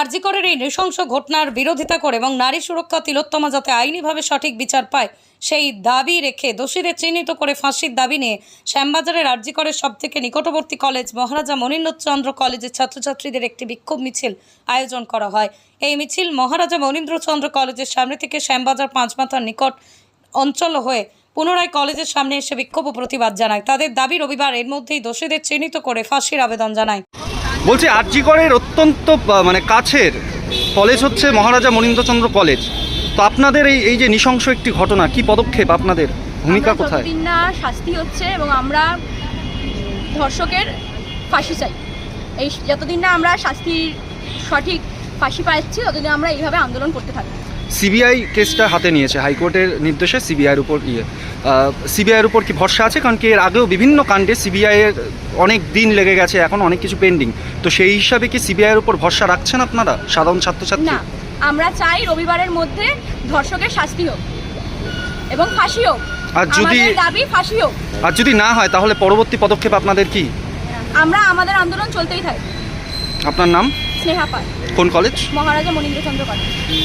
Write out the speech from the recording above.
আরজিকরের এই নৃশংস ঘটনার বিরোধিতা করে এবং নারী সুরক্ষা তিলোত্তমা যাতে আইনিভাবে সঠিক বিচার পায়, সেই দাবি রেখে দোষীদের চিহ্নিত করে ফাঁসির দাবি নিয়ে শ্যামবাজারের আরজিকরের সবথেকে নিকটবর্তী কলেজ মহারাজা মনীন্দ্রচন্দ্র কলেজের ছাত্রছাত্রীদের একটি বিক্ষোভ মিছিল আয়োজন করা হয়। এই মিছিল মহারাজা মনীন্দ্রচন্দ্র কলেজের সামনে থেকে শ্যামবাজার পাঁচমাথার নিকট অঞ্চল হয়ে পুনরায় কলেজের সামনে এসে বিক্ষোভ ও প্রতিবাদ জানায়। তাদের দাবি রবিবার এর মধ্যেই দোষীদের চিহ্নিত করে ফাঁসির আবেদন জানায়। বলছি আরজিগড়ের অত্যন্ত মানে কাছের কলেজ হচ্ছে মহারাজা মনীন্দ্রচন্দ্র কলেজ তো আপনাদের এই এই যে নৃশংস একটি ঘটনা কি পদক্ষেপ আপনাদের? ভূমিকা কোথায়? না শাস্তি হচ্ছে এবং আমরা ধর্ষকের ফাঁসি চাই। এই যতদিন না আমরা শাস্তির সঠিক ফাঁসি পাচ্ছি ততদিন আমরা এইভাবে আন্দোলন করতে থাকব। সিবিআই কেসটা হাতে নিয়েছে হাইকোর্টের নির্দেশে সিবিআইয়ের উপর ইয়ে। সিবিআইয়ের উপর কি ভরসা আছে? কারণ কি এর আগেও বিভিন্ন কাণ্ডে সিবিআইয়ের অনেক দিন লেগে গেছে এখন অনেক কিছু পেন্ডিং তো সেই হিসাবে কি সিবিআইয়ের উপর ভরসা রাখছেন আপনারা সাধারণ ছাত্রছাত্রী? আমরা চাই রবিবারের মধ্যে ধর্ষকের শাস্তি হোক এবং ফাঁসি হোক। আর যদি- দাবি ফাঁসি হোক। আর যদি না হয় তাহলে পরবর্তী পদক্ষেপ আপনাদের কি? আমরা আমাদের আন্দোলন চলতেই থাকি। আপনার নাম? স্নেহা পাল। কোন কলেজ মহারাজা মনীন্দ্রচন্দ্র কলেজ।